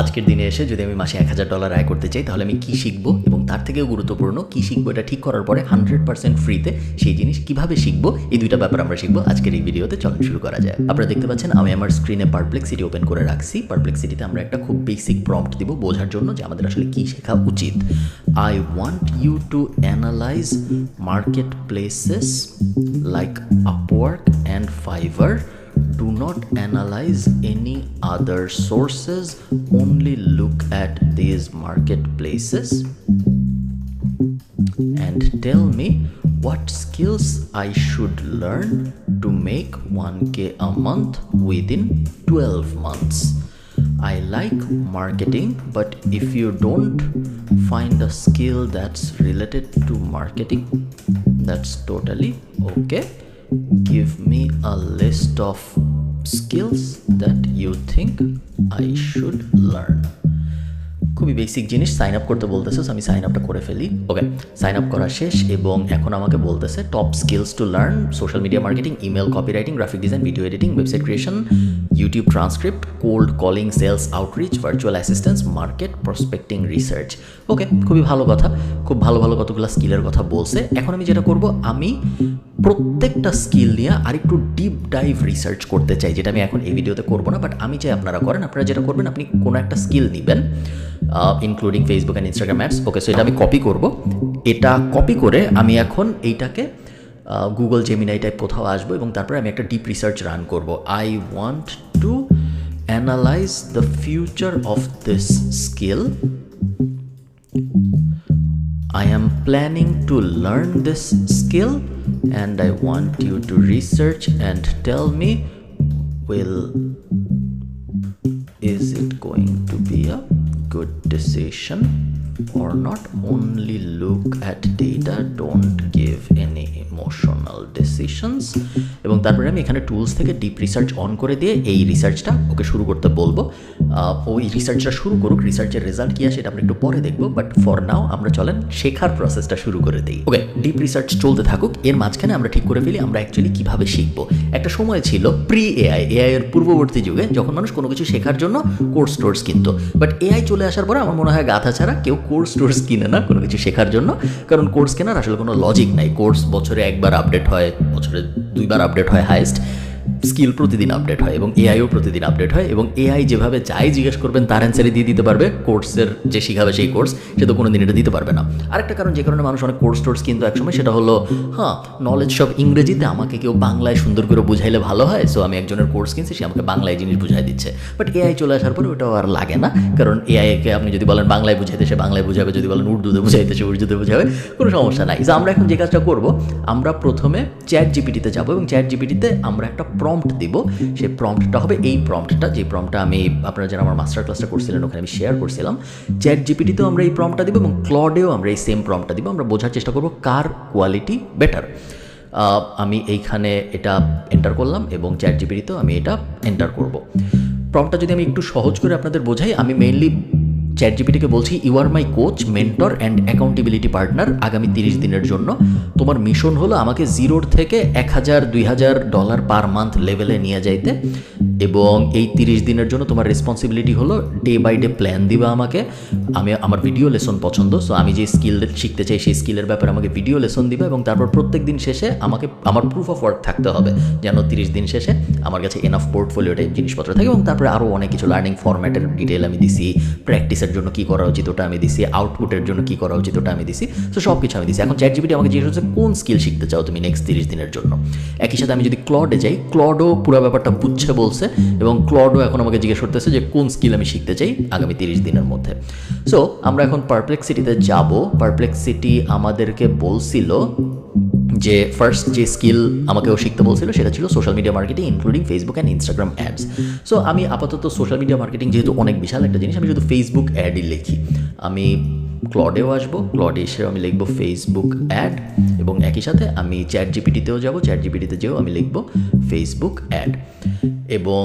আজকের দিনে এসে যদি আমি মাসে এক হাজার ডলার আয় করতে চাই, তাহলে আমি কী শিখব এবং তার থেকেও গুরুত্বপূর্ণ কী শিখব, এটা ঠিক করার পরে হান্ড্রেড পার্সেন্ট ফ্রিতে সেই জিনিস কীভাবে শিখব, এই দুইটা ব্যাপার আমরা শিখব আজকের এই ভিডিওতে চলন শুরু করা যায় আপনারা দেখতে পাচ্ছেন, আমি আমার স্ক্রিনে পারপ্লেক্সিটি ওপেন করে রাখছি। পারপ্লেক্সিটিতে আমরা একটা খুব বেসিক প্রম্পট দিব বোঝার জন্য যে আমাদের আসলে কী শেখা উচিত। I want you to analyse marketplaces like Upwork and Fiverr do not analyze any other sources only look at these marketplaces and tell me what skills I should learn to make 1k a month within 12 months. I like marketing, but if you don't find a skill that's related to marketing, that's totally okay. Give me a list of skills that you think I should learn. খুবই basic জিনিস sign up করতে বলতেছে আমি sign আপটা করে ফেলি। ওকে sign up করা শেষ এবং এখন আমাকে বলতেছে top skills to learn social media marketing email copywriting graphic design video editing website creation YouTube transcript cold calling sales outreach virtual assistance market prospecting research okay খুবই ভালো কথা, খুব ভালো ভালো কতগুলো স্কিলের কথা বলছে। এখন আমি যেটা করব, আমি প্রত্যেকটা স্কিল নিয়ে আরেকটু ডিপ ডাইভ রিসার্চ করতে চাই, যেটা আমি এখন এই ভিডিওতে করব না বাট আমি চাই আপনারা করেন, আপনারা যেটা করবেন, আপনি কোনো একটা স্কিল নেবেন। Including Facebook and Instagram apps okay so এটা আমি কপি করব। এটা কপি করে আমি এখন এইটাকে গুগল জেমিনাই টাইপ কোথাও আসব এবং তারপরে আমি একটা ডিপ রিসার্চ রান করব। I want to analyse the future of this skill I am planning to learn this skill and I want you to research and tell me will decision or not only look at data don't give any emotional decisions এবং তারপরে আমি এখানে tools থেকে deep research on করে দিয়ে এই রিসার্চটা ওকে শুরু করতে বলব আহ, ও এই রিসার্চটা শুরু করুক রিসার্চের রেজাল্ট কী আসে এটা আমরা একটু পরে দেখব বাট ফর নাও আমরা চলেন শেখার প্রসেসটা শুরু করে দিই। ওকে ডিপ রিসার্চ চলতে থাকুক এর মাঝখানে আমরা ঠিক করে ফেলি আমরা অ্যাকচুয়ালি কীভাবে শিখব। একটা সময় ছিল প্রি এআই এআই এর পূর্ববর্তী যুগে যখন মানুষ কোনো কিছু শেখার জন্য কোর্স টোর্স কিনতো। বাট এআই চলে আসার পরে আমার মনে হয় গাথা ছাড়া কেউ কোর্স টোর্স কিনে না কোনো কিছু শেখার জন্য কারণ কোর্স কেনার আসলে কোনো লজিক নাই। কোর্স বছরে একবার আপডেট হয় বছরে দুইবার আপডেট হয় হাইয়েস্ট স্কিল প্রতিদিন আপডেট হয় এবং এআইও প্রতিদিন আপডেট হয় এবং এআই যেভাবে যাই জিজ্ঞেস করবেন, তার অ্যান্সারই দিয়ে দিতে পারবে। কোর্সের যে শিখাবে সেই কোর্স সে তো কোনো দিন এটা দিতে পারবে না। আরেকটা কারণ, যে কারণে মানুষ অনেক কোর্স টোর্স কিন্তু একসময়, সেটা হলো হ্যাঁ নলেজ সব ইংরেজিতে, আমাকে কেউ বাংলায় সুন্দর করে বুঝাইলে ভালো হয় সো আমি একজনের কোর্স কিনছি, সে আমাকে বাংলায় জিনিস বুঝাই দিচ্ছে। বাট এআই চলে আসার পরে ওটাও আর লাগে না, কারণ এআইকে আপনি যদি বলেন বাংলায় বুঝাইতে, সে বাংলায় বুঝাবে, যদি বলেন উর্দুতে বুঝাইতে, সে উর্দুতে বুঝাবে, কোনো সমস্যা নাই। আমরা এখন যে কাজটা করব, আমরা প্রথমে চ্যাট জিপিটিতে যাব এবং চ্যাট জিপিটিতে আমরা একটা প্রম্পট দিব সেই প্রম্পটটা হবে, এই প্রম্পটটা যে প্রম্পটটা আমি, আপনারা যারা আমার মাস্টার ক্লাসটা করছিলেন, ওখানে আমি শেয়ার করছিলাম চ্যাট জিপিটিতেও আমরা এই প্রম্পটটা দিব এবং ক্লডেও আমরা এই সেম প্রম্পটটা দিব, আমরা বোঝার চেষ্টা করব কার কোয়ালিটি বেটার আমি এইখানে এটা এন্টার করলাম এবং চ্যাট জিপিটিতেও আমি এটা এন্টার করব। প্রম্পটটা যদি আমি একটু সহজ করে আপনাদের বোঝাই, আমি মেইনলি চ্যাট জিপিটিকে বলছি you are my coach mentor and accountability partner আগামী তিরিশ দিনের জন্য। তোমার মিশন হলো আমাকে জিরোর থেকে এক হাজার, দুই হাজার ডলার পার মান্থ লেভেলে নিয়ে যাইতে। এবং এই তিরিশ দিনের জন্য তোমার রেসপন্সিবিলিটি হলো ডে বাই ডে প্ল্যান দিবা আমাকে। আমি আমার ভিডিও লেসন পছন্দ সো আমি যে স্কিল শিখতে চাই সেই স্কিলের ব্যাপারে আমাকে ভিডিও লেসন দিবে এবং তারপর প্রত্যেক দিন শেষে আমাকে, আমার প্রুফ অফ ওয়ার্ক থাকতে হবে যেন তিরিশ দিন শেষে আমার কাছে এনাফ পোর্টফোলিওতে জিনিসপত্র থাকে এবং তারপরে আরও অনেক কিছু লার্নিং ফরম্যাটের ডিটেল আমি দিছি প্র্যাকটিসের জন্য কী করা উচিত ওটা আমি দিছি আউটপুটের জন্য কী করা উচিত ওটা আমি দিছি সো সব কিছু আমি দিছি। এখন চ্যাট জিপিটি আমাকে জিজ্ঞেস হচ্ছে কোন স্কিল শিখতে চাও তুমি নেক্সট তিরিশ দিনের জন্য? একই সাথে আমি যদি ক্লডে যাই ক্লডও পুরো ব্যাপারটা বুঝছে বলছে এবং ক্লডও এখন আমাকে জিজ্ঞেস করতেছে যে কোন স্কিল আমি শিখতে চাই আগামী তিরিশ দিনের মধ্যে। সো আমরা এখন পারপ্লেক্সিটিতে যাব। পারপ্লেক্সিটি আমাদেরকে বলছিল যে ফার্স্ট যে স্কিল আমাকেও শিখতে বলছিল সেটা ছিল social media marketing including Facebook and Instagram ads so আমি আপাতত সোশ্যাল মিডিয়া মার্কেটিং যেহেতু অনেক বিশাল একটা জিনিস, আমি শুধু ফেসবুক অ্যাডই লিখি। আমি ক্লডেও আসব ক্লডে এসেও আমি লিখব ফেসবুক অ্যাড এবং একই সাথে আমি চ্যাট জিপিটিতেও যাব চ্যাট জিপিটিতে যেও আমি লিখব ফেসবুক অ্যাড এবং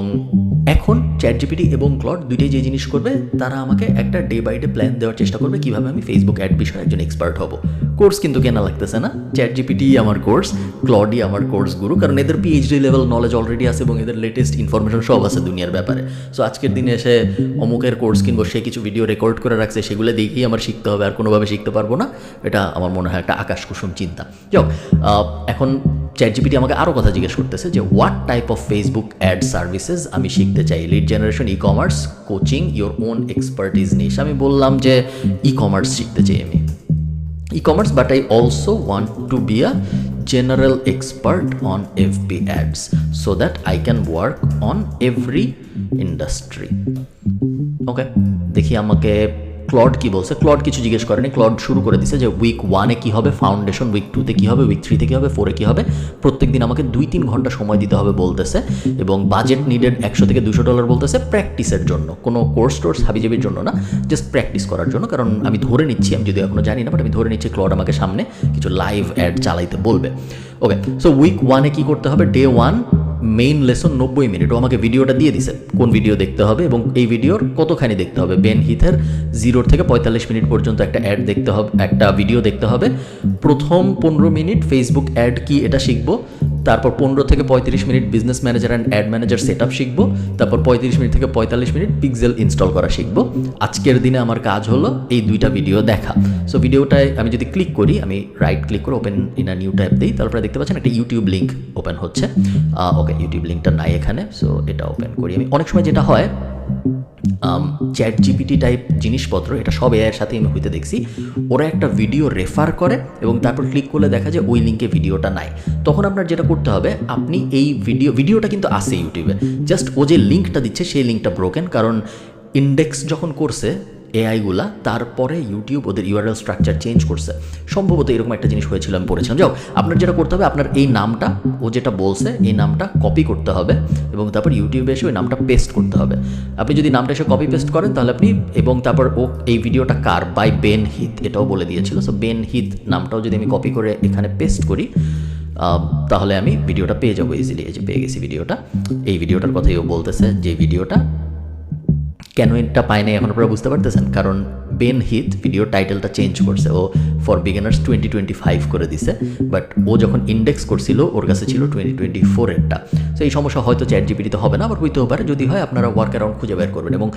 এখন চ্যাট জিপিটি এবং ক্লড দুইটাই যে জিনিস করবে, তারা আমাকে একটা ডে বাই ডে প্ল্যান দেওয়ার চেষ্টা করবে কীভাবে আমি ফেসবুক অ্যাড বিষয়ে একজন এক্সপার্ট হব। কোর্স কিন্তু কেনা লাগতেছে না। চ্যাট জিপিটি আমার কোর্স ক্লডই আমার কোর্স গুরু কারণ এদের পিএইচডি লেভেল নলেজ অলরেডি আছে এবং এদের লেটেস্ট ইনফরমেশন সব আছে দুনিয়ার ব্যাপারে। সো আজকের দিনে এসে অমুকের কোর্স কিনবো, সে কিছু ভিডিও রেকর্ড করে রাখছে, সেগুলো দেখেই আমার শিখতে হবে, আর কোনোভাবে শিখতে পারব না। এটা আমার মনে হয় একটা আকাশ কুসুম চিন্তা। যাক এখন চ্যাট জিপিটি আমাকে আরও কথা জিজ্ঞেস করতেছে যে what type of Facebook ad services আমি শিখতে চাই। Lead generation ecommerce coaching your own expertise niche আমি বললাম যে ই কমার্স শিখতে চাই আমি। E-commerce, but i also want to be a general expert on fb ads so that i can work on every industry ওকে দেখি আমাকে clod কি বলছে? ক্লড কিছু জিজ্ঞেস করেনি। ক্লড শুরু করে দিছে যে উইক ওয়ানে কি হবে ফাউন্ডেশন উইক টুতে কি হবে উইক থ্রিতে কি হবে ফোরে কি হবে। প্রত্যেক দিন আমাকে দুই তিন ঘণ্টা সময় দিতে হবে বলতেছে এবং বাজেট নিডেড একশো থেকে দুশো ডলার বলতেছে প্র্যাকটিসের জন্য। কোনো কোর্স টোর্স হাবিজাবির জন্য না জাস্ট প্র্যাকটিস করার জন্য। কারণ আমি ধরে নিচ্ছি, আমি যদি এখনও জানি না বাট আমি ধরে নিচ্ছি ক্লড আমাকে সামনে কিছু লাইভ অ্যাড চালাইতে বলবে। ওকে সো উইক ওয়ানে কি করতে হবে? ডে ওয়ান মেইন লেসন নব্বই মিনিট ও আমাকে ভিডিওটা দিয়ে দিছে, কোন ভিডিও দেখতে হবে এবং এই ভিডিওর কতখানি দেখতে হবে। বেন হিথের জিরোর থেকে পঁয়তাল্লিশ মিনিট পর্যন্ত একটা অ্যাড দেখতে হবে, একটা ভিডিও দেখতে হবে। প্রথম পনেরো মিনিট ফেসবুক অ্যাড কি এটা শিখব। তারপর পনেরো থেকে পঁয়ত্রিশ minute business manager and ad manager set up শিখব। তারপর পঁয়ত্রিশ মিনিট থেকে পঁয়তাল্লিশ মিনিট পিক্সেল ইনস্টল করা শিখব। আজকের দিনে আমার কাজ হলো এই দুইটা ভিডিও দেখা। সো ভিডিওটায় আমি যদি ক্লিক করি, আমি রাইট ক্লিক করে open in a new tab দিই। তারপরে দেখতে পাচ্ছেন একটা ইউটিউব লিঙ্ক ওপেন হচ্ছে। ওকে ইউটিউব লিঙ্কটা নাই এখানে সো এটা ওপেন করি আমি। অনেক সময় যেটা হয় চ্যাট জিপিটি টাইপ জিনিসপত্র, এটা সব এআইয়ের সাথে আমি হইতে দেখছি। ওরা একটা ভিডিও রেফার করে এবং তারপর ক্লিক করলে দেখা যায় ওই লিঙ্কে ভিডিওটা নাই। তখন আপনার যেটা করতে হবে, আপনি এই ভিডিও ভিডিওটা কিন্তু আছে ইউটিউবে জাস্ট ও যে লিঙ্কটা দিচ্ছে, সেই লিঙ্কটা ব্রোকেন কারণ ইন্ডেক্স যখন করছে এআইগুলা তারপরে ইউটিউব ওদের ইউআরএল স্ট্রাকচার চেঞ্জ করছে। সম্ভবত এরকম একটা জিনিস হয়েছিল আমি পড়েছিলাম। যাও আপনার যেটা করতে হবে, আপনার এই নামটা, ও যেটা বলছে, এই নামটা কপি করতে হবে এবং তারপর ইউটিউবে এসে ওই নামটা পেস্ট করতে হবে। আপনি যদি নামটা এসে কপি পেস্ট করেন, তাহলে আপনি এবং তারপর ও এই ভিডিওটা কার? বাই বেন হিথ এটাও বলে দিয়েছিল। সো বেন হিথ নামটাও যদি আমি কপি করে এখানে পেস্ট করি তাহলে আমি ভিডিওটা পেয়ে যাব ইজিলি এই যে পেয়ে গেছি ভিডিওটা এই ভিডিওটার কথাই ও বলতেছে যে ভিডিওটা কেন এটা পায় নাই এখন আপনারা বুঝতে পারতেছেন? কারণ বেন হিথ ভিডিও টাইটেলটা চেঞ্জ করছে। ও for beginners twenty twenty five করে দিছে। বাট ও যখন ইন্ডেক্স করছিল, ওর কাছে ছিল টোয়েন্টি টোয়েন্টি ফোরেরটা সো এই সমস্যা হয়তো চ্যাট জিপিটিতে হবে না আবার হইতেও পারে। যদি হয়, আপনারা ওয়ার্ক অ্যারাউন্ড খুঁজে বের করবেন। এবং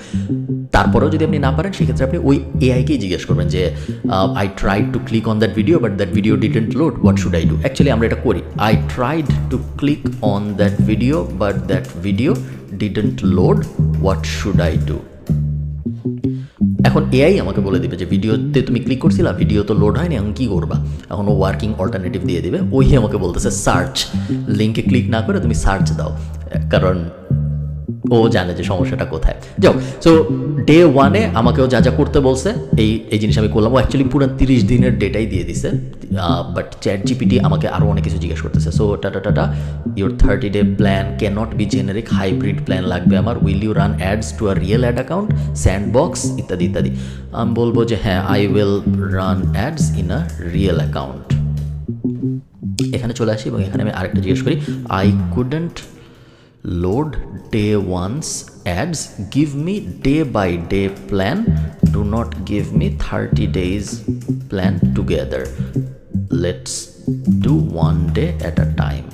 তারপরেও যদি আপনি না পারেন, সেক্ষেত্রে আপনি ওই এআইকেই জিজ্ঞেস করবেন যে I tried to click on that video but that video didn't load what should I do actually আমরা এটা করি। I tried to click on that video but that video didn't load what should I do এখন AI আমাকে বলে দিবে যে ভিডিওতে তুমি ক্লিক করছিলা, ভিডিও তো লোড হয়নি, এখন কী করবা? এখন ও ওয়ার্কিং অল্টারনেটিভ দিয়ে দিবে ওই আমাকে বলতেছে সার্চ লিঙ্কে ক্লিক না করে তুমি সার্চ দাও, কারণ ও জানে যে সমস্যাটা কোথায়। যাও সো ডে ওয়ানে আমাকেও যা যা করতে বলছে, এই এই জিনিস আমি করলাম। ও অ্যাকচুয়ালি পুরো তিরিশ দিনের ডেটাই দিয়ে দিছে। বাট চ্যাট জিপিটি আমাকে আরও অনেক কিছু জিজ্ঞেস করতেছে। সো টাটা tata your thirty day plan cannot be generic hybrid plan লাগবে আমার। Will you run ads to a real ad account sandbox ইত্যাদি ইত্যাদি। আমি বলব যে হ্যাঁ I will run ads in a real account এখানে চলে আসি এবং এখানে আমি আরেকটা জিজ্ঞেস করি। I couldn't load day one's ads give me day by day plan do not give me 30 days plan together let's do one day at a time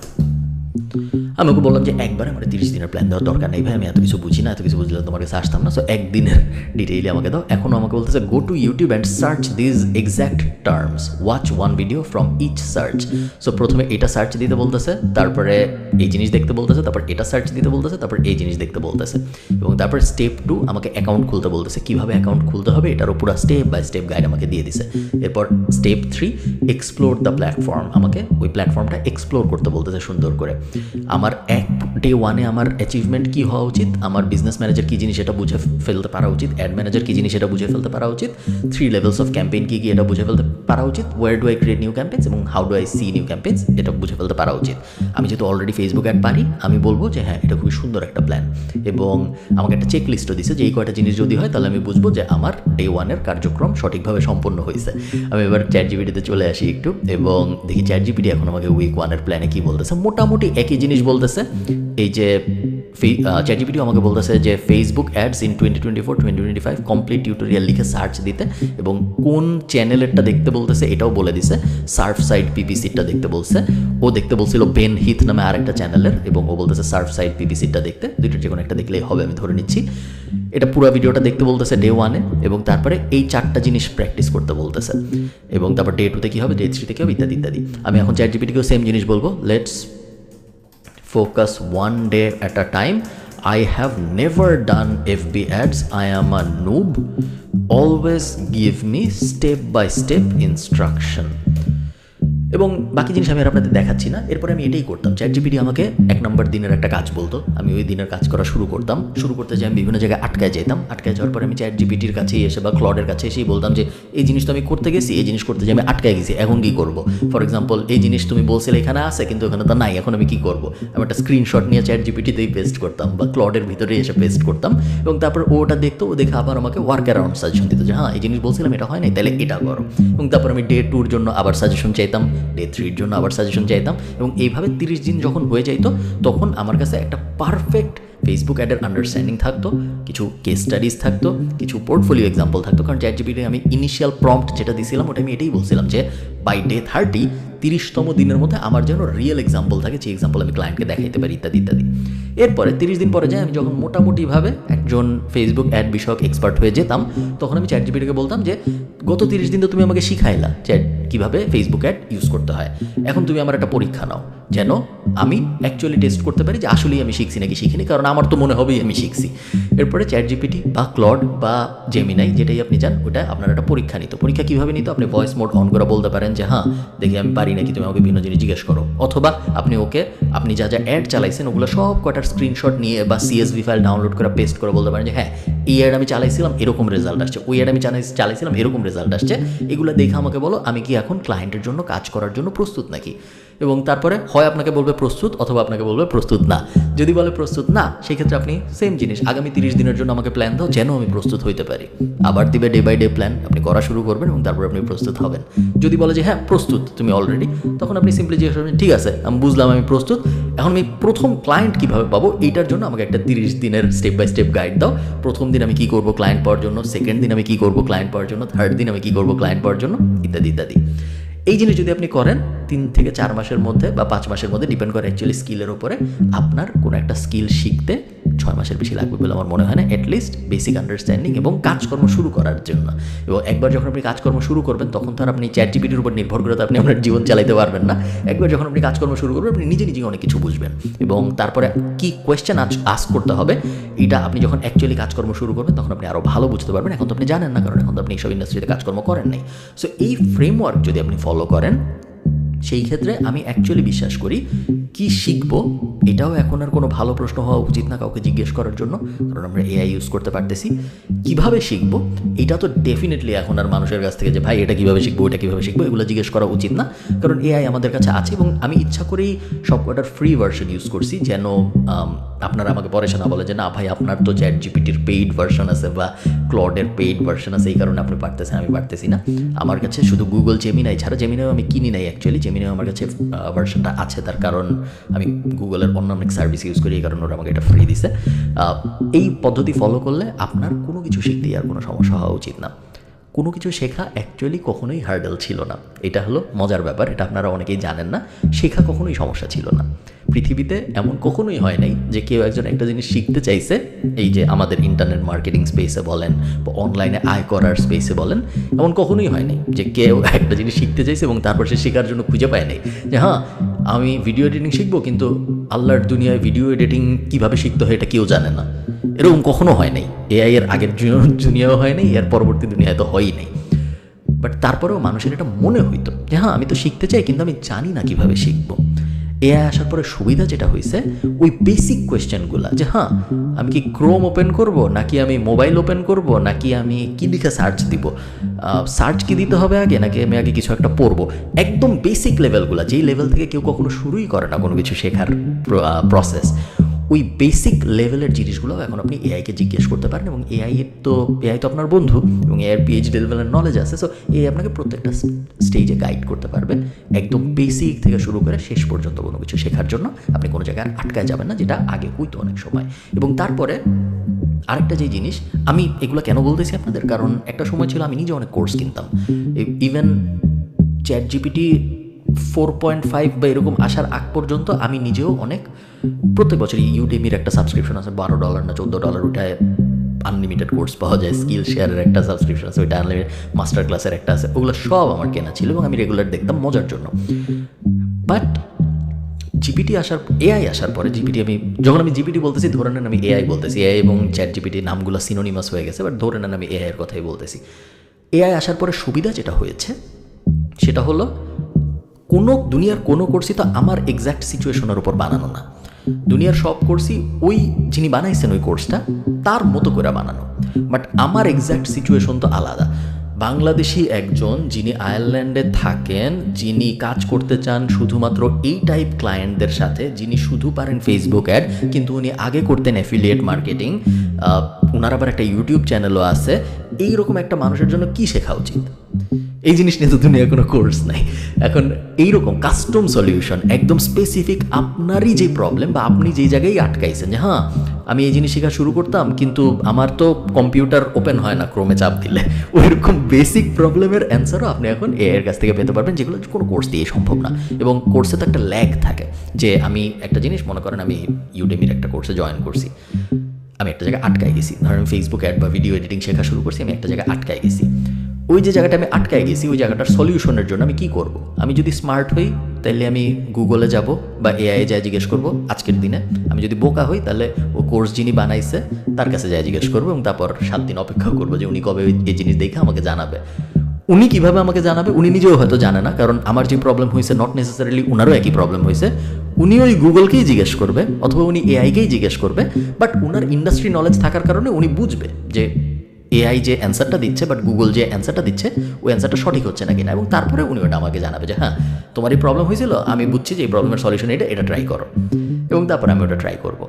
আমি ওকে বললাম যে, একবার আমার তিরিশ দিনের প্ল্যান দেওয়ার দরকার নেই ভাই, আমি এত কিছু বুঝি না, এত কিছু বুঝলে তোমার কাছে আসতাম না। সো একদিনের ডিটেইলে আমাকে দাও। এখনও আমাকে বলতেছে go to YouTube and search this exact terms watch one video from each search so প্রথমে এটা সার্চ দিতে বলতেছে, তারপরে এই জিনিস দেখতে বলতেছে, তারপর এটা সার্চ দিতে বলতেছে, তারপর এই জিনিস দেখতে বলতেছে। এবং তারপর স্টেপ টু আমাকে অ্যাকাউন্ট খুলতে বলতেছে। কীভাবে অ্যাকাউন্ট খুলতে হবে এটারও পুরো স্টেপ বাই স্টেপ গাইড আমাকে দিয়ে দিছে। এরপর step three explore the platform আমাকে ওই প্ল্যাটফর্মটা এক্সপ্লোর করতে বলতেছে সুন্দর করে। আমার এক ডে ওয়ানে আমার অ্যাচিভমেন্ট কী হওয়া উচিত? আমার বিজনেস ম্যানেজার কী জিনিস এটা বুঝে ফেলতে পারা উচিত? অ্যাড ম্যানেজার কী জিনিস এটা বুঝে ফেলতে পারা উচিত? থ্রি লেভেলস অফ ক্যাম্পেইন কী কী এটা বুঝে ফেলতে পারা উচিত where do I create new campaigns এবং how do I see new campaigns এটা বুঝে ফেলতে পারা উচিত। আমি যেহেতু অলরেডি ফেসবুক অ্যাড পারি, আমি বলব যে হ্যাঁ এটা খুবই সুন্দর একটা প্ল্যান এবং আমাকে একটা চেক লিস্টও দিছে যে এই কয়টা জিনিস যদি হয়, তাহলে আমি বুঝব যে আমার ডে ওয়ানের কার্যক্রম সঠিকভাবে সম্পন্ন হয়েছে। আমি এবার চ্যাট জিবিটিতে চলে আসি একটু, এবং দেখি চ্যাট জিপিটি এখন আমাকে উইক ওয়ানের প্ল্যানে কী বলতেছে। মোটামুটি একই জিনিস বলতেছে, এই যে চ্যাট জিপিটি আমাকে বলতেছে যে Facebook ads in twenty twenty four twenty twenty five complete tutorial লিখে সার্চ দিতে এবং কোন চ্যানেলেরটা দেখতে বলতেছে এটাও বলে দিছে। সার্ফ সাইড পিপিসিটা দেখতে বলছে। ও দেখতে বলছিল বেন হিথ নামে আরেকটা চ্যানেলের এবং ও বলতেছে সার্ফ সাইড পিপিসিটা দেখতে। দুইটার যে কোনো একটা দেখলেই হবে, আমি ধরে নিচ্ছি। এটা পুরো ভিডিওটা দেখতে বলতেছে ডে ওয়ানে এবং তারপরে এই চারটা জিনিস প্র্যাকটিস করতে বলতেছে। এবং তারপর ডে টুতে কী হবে ডে থ্রিতে কী হবে, ইত্যাদি ইত্যাদি। আমি এখন চ্যাট জিপিটিকেও সেম জিনিস বলব। Let's focus one day at a time. I have never done FB ads. I am a noob. Always give me step by step instruction. এবং বাকি জিনিস আমি আর আপনাদের দেখাচ্ছি না। এরপরে আমি এটাই করতাম। চ্যাট জিপিটি আমাকে এক নম্বর দিনের একটা কাজ বলতো। আমি ওই দিনের কাজ করা শুরু করতাম। শুরু করতে যে আমি বিভিন্ন জায়গায় আটকায় যেতাম। আটকায় যাওয়ার পরে আমি চ্যাট জিপিটির কাছেই এসে বা ক্লডের কাছে এসেই বলতাম যে, এই জিনিস তো আমি করতে গেছি, এই জিনিস করতে যে আমি আটকায় গেছি, এখন কী করব? ফর এক্সাম্পল এই জিনিস তুমি বলছিলে এখানে আছে, কিন্তু ওখানে তো নাই, এখন আমি কী করব? আমি একটা স্ক্রিনশট নিয়ে চ্যাট জিপিটিতেই পেস্ট করতাম বা ক্লডের ভিতরে এসে পেস্ট করতাম এবং তারপর ওটা দেখতো, ও দেখে আবার আমাকে ওয়ার্ক অ্যারাউন্ড সাজেশন দিত যে হ্যাঁ এই জিনিস বলছিলাম, এটা হয় নাই, তাহলে এটা করো। এবং তারপর আমি ডে টুর জন্য আবার সাজেশন চাইতাম। ডে থ্রির জন্য আবার সাজেশন চাইতাম এবং এইভাবে তিরিশ দিন যখন হয়ে যাইতো, তখন আমার কাছে একটা পারফেক্ট ফেসবুক অ্যাডের আন্ডারস্ট্যান্ডিং থাকতো, কিছু কেস স্টাডিজ থাকতো, কিছু পোর্টফোলিও এক্সাম্পল থাকতো, কারণ চ্যাট জিপিটি আমি ইনিশিয়াল প্রম্পট যেটা দিয়েছিলাম ওটা আমি এটাই বলছিলাম যে বাই ডে থার্টি তিরিশতম দিনের মধ্যে আমার যেন রিয়েল এক্সাম্পল থাকে, যে এক্সাম্পল আমি ক্লায়েন্টকে দেখাইতে পারি, ইত্যাদি ইত্যাদি। এরপরে তিরিশ দিন পরে যাই, আমি যখন মোটামুটিভাবে একজন ফেসবুক অ্যাড বিষয়ক এক্সপার্ট হয়ে যেতাম, তখন আমি চ্যাট জিপিটিকে বলতাম যে গত তিরিশ দিন তো তুমি আমাকে শিখাইলা চ্যাট কীভাবে ফেসবুক অ্যাড ইউজ করতে হয়। এখন তুমি আমার একটা পরীক্ষা নাও। যেন আমি অ্যাকচুয়ালি টেস্ট করতে পারি যে আসলেই আমি শিখছি নাকি শিখিনি, কারণ আমার তো মনে হবেই আমি শিখছি। এরপরে চ্যাট জিপিটি বা ক্লড বা জেমিনাই যেটাই আপনি চান, ওটা আপনার একটা পরীক্ষা নিত। পরীক্ষা কীভাবে নিত? আপনি ভয়েস মোড অন করে বলতে পারেন যে হ্যাঁ দেখি আমি পারি নাকি, তুমি আমাকে বিভিন্ন জিনিস জিজ্ঞেস করো। অথবা আপনি ওকে, আপনি যা যা অ্যাড চালাইছেন, ওগুলো সব কটার স্ক্রিনশট নিয়ে বা সিএসভি ফাইল ডাউনলোড করে পেস্ট করে বলতে পারেন যে হ্যাঁ এই অ্যাড আমি চালাইছিলাম, এরকম রেজাল্ট আসছে। ওই অ্যাড আমি চালাই চালাইছিলাম, এরকম রেজাল্ট আসছে। এগুলো দেখে আমাকে বলো, আমি কি এখন ক্লায়েন্টের জন্য কাজ করার জন্য প্রস্তুত নাকি? এবং তারপরে হয় আপনাকে বলবে প্রস্তুত অথবা আপনাকে বলবে প্রস্তুত না। যদি বলে প্রস্তুত না, সেক্ষেত্রে আপনি সেম জিনিস। আগামী তিরিশ দিনের জন্য আমাকে প্ল্যান দাও যেন আমি প্রস্তুত হইতে পারি। আবার দিবে ডে বাই ডে প্ল্যান আপনি করা শুরু করবেন এবং তারপর আপনি প্রস্তুত হবেন। যদি বলে যে হ্যাঁ প্রস্তুত, তুমি অলরেডি তখন আপনি সিম্পলি জিজ্ঞেস করবেন, ঠিক আছে, আমি বুঝলাম, আমি প্রস্তুত। এখন আমি প্রথম ক্লায়েন্ট কীভাবে পাবো, এইটার জন্য আমাকে একটা তিরিশ দিনের স্টেপ বাই স্টেপ গাইড দাও। প্রথম দিন আমি কী করব ক্লায়েন্ট পাওয়ার জন্য সেকেন্ড দিন আমি কী করব ক্লায়েন্ট পাওয়ার জন্য থার্ড দিন আমি কী করব ক্লায়েন্ট পাওয়ার জন্য, ইত্যাদি ইত্যাদি। এই জিনিস যদি আপনি করেন, তিন থেকে চার মাসের মধ্যে বা পাঁচ মাসের মধ্যে ডিপেন্ড করে অ্যাকচুয়ালি স্কিলের উপরে আপনার কোনো একটা স্কিল শিখতে ছয় মাসের বেশি লাগবে বলে আমার মনে হয় না অ্যাটলিস্ট বেসিক আন্ডারস্ট্যান্ডিং এবং কাজকর্ম শুরু করার জন্য। এবং একবার যখন আপনি কাজকর্ম শুরু করবেন, তখন তো আর আপনি চ্যাট জিপিটির উপর নির্ভর করে তো আপনি আপনার জীবন চালাতে পারবেন না। একবার যখন আপনি কাজকর্ম শুরু করবেন, আপনি নিজে নিজে অনেক কিছু বুঝবেন। এবং তারপরে কি কোয়েশ্চেন আজ আস্ক করতে হবে, এটা আপনি যখন অ্যাকচুয়ালি কাজকর্ম শুরু করবেন, তখন আপনি আরও ভালো বুঝতে পারবেন। এখন তো আপনি জানেন না, কারণ এখন তো আপনি এইসব ইন্ডাস্ট্রিতে কাজকর্ম করেন নাই। সো এই ফ্রেমওয়ার্ক যদি আপনি ফলো করেন সেই ক্ষেত্রে আমি অ্যাকচুয়ালি বিশ্বাস করি, কি শিখব এটাও এখন আর কোনো ভালো প্রশ্ন হওয়া উচিত না কাউকে জিজ্ঞেস করার জন্য, কারণ আমরা এআই ইউজ করতে পারতেছি। কীভাবে শিখব? এটা তো ডেফিনেটলি এখন আর মানুষের কাছ থেকে যে, ভাই, এটা কীভাবে শিখব এটা কীভাবে শিখব? এগুলো জিজ্ঞেস করা উচিত না, কারণ এআই আমাদের কাছে আছে এবং আমি ইচ্ছা করেই সবকটার ফ্রি ভার্সন ইউজ করছি, যেন আপনারা আমাকে পরে না বলে যে, না, ভাই, আপনার তো চ্যাট জিপিটির পেইড ভার্সন আছে বা ক্লডের পেইড ভার্সন আছে, এই কারণে আপনি পারতেছেন, আমি পারতেছি না। আমার কাছে শুধু গুগল জেমিনাই ছাড়া জেমিনাও আমি কিনি নাই অ্যাকচুয়ালি জেমিনাও আমার কাছে ভার্সনটা আছে তার কারণ আমি গুগলের অন্য অনেক সার্ভিস ইউজ করি, এই কারণে ওরা আমাকে এটা ফ্রি দিছে। এই পদ্ধতি ফলো করলে আপনার কোনো কিছু শিখতেই আর কোনো সমস্যা হওয়া উচিত না। কোনো কিছু শেখা অ্যাকচুয়ালি কখনোই হার্ডেল ছিল না। এটা হলো মজার ব্যাপার, এটা আপনারা অনেকেই জানেন না। শেখা কখনোই সমস্যা ছিল না। পৃথিবীতে এমন কখনোই হয় নাই যে কেউ একজন একটা জিনিস শিখতে চাইছে, এই যে আমাদের ইন্টারনেট মার্কেটিং স্পেসে বলেন বা অনলাইনে আয় করার স্পেসে বলেন, এমন কখনোই হয় নাই যে কেউ একটা জিনিস শিখতে চাইছে এবং তারপর সে শেখার জন্য খুঁজে পায় নাই। যে হ্যাঁ আমি ভিডিও এডিটিং শিখব, কিন্তু আল্লাহর দুনিয়ায় ভিডিও এডিটিং কীভাবে শিখতে হয় এটা কেউ জানে না। এরকম কখনো হয় নাই। এআই এর আগের দুনিয়াও হয় নাই, এর পরবর্তী দুনিয়ায় তো হয়ই নাই। বাট তারপরেও মানুষের এটা মনে হইতো যে হ্যাঁ আমি তো শিখতে চাই, কিন্তু আমি জানি না কীভাবে শিখব। এআই আসার পরে সুবিধা যেটা হয়েছে ওই বেসিক কোয়েশ্চেনগুলো যে হ্যাঁ আমি কি ক্রোম ওপেন করব? নাকি আমি মোবাইল ওপেন করব? নাকি আমি কী লিখে সার্চ দিব? সার্চ কি দিতে হবে আগে? নাকি আমি আগে কিছু একটা পড়ব? একদম বেসিক লেভেলগুলো যেই লেভেল থেকে কেউ কখনো শুরুই করে না কোনো কিছু শেখার প্রসেস ওই বেসিক লেভেলের জিনিসগুলো এখন আপনি এআইকে জিজ্ঞেস করতে পারেন এবং এআই তো এআই তো আপনার বন্ধু এবং এআইয়ের পিএইচডি লেভেলের নলেজ আছে সো এআই আপনাকে প্রত্যেকটা স্টেজে গাইড করতে পারবে। একদম বেসিক থেকে শুরু করে শেষ পর্যন্ত কোনো কিছু শেখার জন্য আপনি কোনো জায়গায় আটকায় যাবেন না, যেটা আগে হইতো অনেক সময়। এবং তারপরে আরেকটা যে জিনিস, আমি এগুলো কেন বলতেছি আপনাদের? কারণ একটা সময় ছিল আমি নিজে অনেক কোর্স কিনতাম। Even chat GPT four point five বা এরকম আসার আগ পর্যন্ত আমি নিজেও অনেক প্রত্যেক বছর ইউডেমির একটা সাবস্ক্রিপশন আছে, বারো ডলার না চোদ্দ ডলার ওটায় আনলিমিটেড কোর্স পাওয়া যায় স্কিল শেয়ারের একটা সাবস্ক্রিপশন আছে, ওইটা আনলিমিটেড মাস্টার ক্লাসের একটা আছে, ওগুলো সব আমার কেনা ছিল এবং আমি রেগুলার দেখতাম মজার জন্য। বাট জিপিটি আসার এআই আসার পরে জিপিটি আমি, যখন আমি জিপিটি বলতেছি, ধরে নেন আমি এআই বলতেছি এআই এবং চ্যাট জিপিটি নামগুলো সিনোনিমাস হয়ে গেছে বাট ধরে নেন আমি এআই এর কথাই বলতেছি। এআই আসার পরে সুবিধা যেটা হয়েছে, সেটা হলো কোনো, দুনিয়ার কোনো কোর্সই তো আমার এক্স্যাক্ট সিচুয়েশনের উপর বানানো না। দুনিয়ার সব কোর্সই ওই যিনি বানাইছেন ওই কোর্সটা তার মতো করে বানানো। বাট আমার এক্স্যাক্ট সিচুয়েশন তো আলাদা। বাংলাদেশি একজন যিনি আয়ারল্যান্ডে থাকেন, যিনি কাজ করতে চান শুধুমাত্র এই টাইপ ক্লায়েন্টদের সাথে, যিনি শুধু পারেন ফেসবুক অ্যাড কিন্তু উনি আগে করতেন অ্যাফিলিয়েট মার্কেটিং ওনার আবার একটা ইউটিউব চ্যানেলও আছে। এইরকম একটা মানুষের জন্য কি শেখা উচিত? এই জিনিস নিয়ে তো দুনিয়া কোনো কোর্স নাই। এখন এইরকম কাস্টম সলিউশন একদম স্পেসিফিক আপনারই যে প্রবলেম বা আপনি যেই জায়গায় আটকাইছেন যে হ্যাঁ আমি এই জিনিস শেখা শুরু করতাম, কিন্তু আমার তো কম্পিউটার ওপেন হয় না, ক্রোমে চাপ দিলে। ওইরকম বেসিক প্রবলেমের অ্যান্সারও আপনি এখন এ এর কাছ থেকে পেতে পারবেন, যেগুলো কোনো কোর্স দিয়ে সম্ভব না। এবং কোর্সে তো একটা ল্যাগ থাকে যে, আমি একটা জিনিস, মনে করেন আমি ইউডেমির একটা কোর্সে জয়েন করছি। আমি একটা জায়গায় আটকায় গেছি। ধরেন ফেসবুক অ্যাড বা ভিডিও এডিটিং শেখা শুরু করছি, আমি একটা জায়গায় আটকায় গেছি। ওই যে জায়গাটা আমি আটকায় গেছি, ওই জায়গাটার সলিউশনের জন্য আমি কি করব? আমি যদি স্মার্ট হই তাহলে আমি গুগলে যাব বা এআই যায় জিজ্ঞেস করব, আজকের দিনে। আমি যদি বোকা হই তাহলে ও কোর্স যিনি বানাইছে, তার কাছে যায় জিজ্ঞেস করব এবং তারপর সাত দিন অপেক্ষা করব যে উনি কবে এই জিনিস দেখে আমাকে জানাবে। উনি কীভাবে আমাকে জানাবে, উনি নিজেও হয়তো জানে না, কারণ আমার যে প্রবলেম হয়েছে নট নেসেসারিলি উনারও একই প্রবলেম হয়েছে। উনি ওই গুগলকেই জিজ্ঞেস করবে, অথবা উনি এআইকেই জিজ্ঞেস করবে বাট উনার ইন্ডাস্ট্রি নলেজ থাকার কারণে উনি বুঝবে যে এআই যে অ্যান্সারটা দিচ্ছে বাট গুগল যে অ্যান্সারটা দিচ্ছে, ওই অ্যান্সারটা সঠিক হচ্ছে না? কিনা এবং তারপরে উনি ওটা আমাকে জানাবে যে হ্যাঁ তোমার এই প্রবলেম হয়েছিল, আমি বুঝছি যে এই প্রবলেমের সলিউশন এটা এটা ট্রাই করো। এবং তারপরে আমি ওটা ট্রাই করব।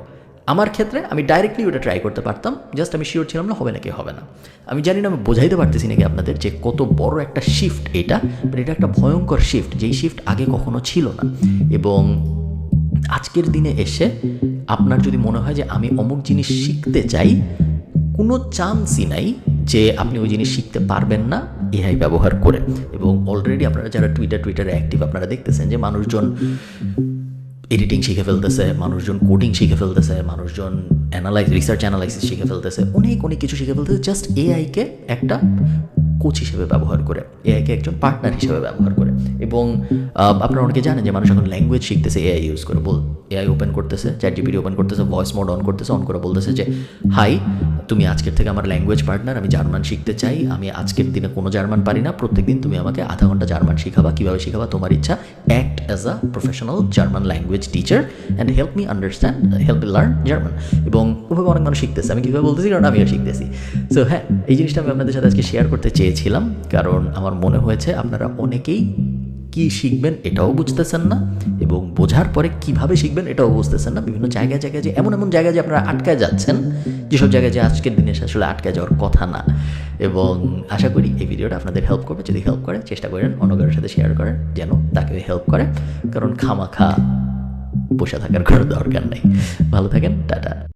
আমার ক্ষেত্রে আমি ডাইরেক্টলি ওটা ট্রাই করতে পারতাম জাস্ট আমি শিওর ছিলাম না, হবে নাকি হবে না। আমি জানি না, আমি বোঝাইতে পারতেছি নাকি আপনাদের যে কত বড় একটা শিফট এটা বাট এটা একটা ভয়ঙ্কর শিফট যেই শিফট আগে কখনো ছিল না। এবং আজকের দিনে এসে আপনার যদি মনে হয় যে আমি অমুক জিনিস শিখতে চাই কোনো চান্সই নাই যে আপনি ওই জিনিস শিখতে পারবেন না এআই ব্যবহার করে। এবং অলরেডি আপনারা যারা টুইটার টুইটারে অ্যাক্টিভ আপনারা দেখতেছেন যে মানুষজন এডিটিং শিখে ফেলতেছে, মানুষজন কোডিং শিখে ফেলতেছে, মানুষজন অ্যানালাইজ রিসার্চ অ্যানালাইসিস শিখে ফেলতেছে, অনেক অনেক কিছু শিখে ফেলতেছে জাস্ট এআইকে একটা কোচ হিসেবে ব্যবহার করে এআইকে একজন পার্টনার হিসেবে ব্যবহার করে। এবং আপনারা অনেকে জানেন যে মানুষ এখন ল্যাঙ্গুয়েজ শিখতেছে এআই ইউজ করে। বল এআই ওপেন করতেছে চ্যাট ওপেন করতেছে ভয়েস মোড অন করতেছে অন করে বলতেছে যে হাই তুমি আজকের থেকে আমার ল্যাঙ্গুয়েজ পার্টনার আমি জার্মান শিখতে চাই, আমি আজকের দিনে কোনো জার্মান পারি না, প্রত্যেকদিন তুমি আমাকে আধা ঘণ্টা জার্মান শিখাবা, কীভাবে শিখাবা, তোমার ইচ্ছা। Act as a professional German language teacher and help me understand help me learn German এবং ওভাবে অনেক মানুষ শিখতেছে। আমি কীভাবে বলতেছি কারণ আমিও শিখতেছি। সো হ্যাঁ এই জিনিসটা আমি আপনাদের সাথে আজকে শেয়ার করতে চেয়েছিলাম। কারণ আমার মনে হয়েছে আপনারা অনেকেই কি শিখবেন এটাও বুঝতেছেন না এবং বোঝার পরে কীভাবে শিখবেন এটাও বুঝতেছেন না। বিভিন্ন জায়গায় জায়গায় যে এমন এমন জায়গায় যে আপনারা আটকায় যাচ্ছেন, যেসব জায়গায় যে আজকের দিনে আসলে আটকায় যাওয়ার কথা না। এবং আশা করি এই ভিডিওটা আপনাদের হেল্প করবে। যদি হেল্প করে চেষ্টা করেন অন্য কারোর সাথে শেয়ার করেন, যেন তাকে হেল্প করে। কারণ খামাখা বসে থাকার কোনো দরকার নেই। ভালো থাকেন, টাটা।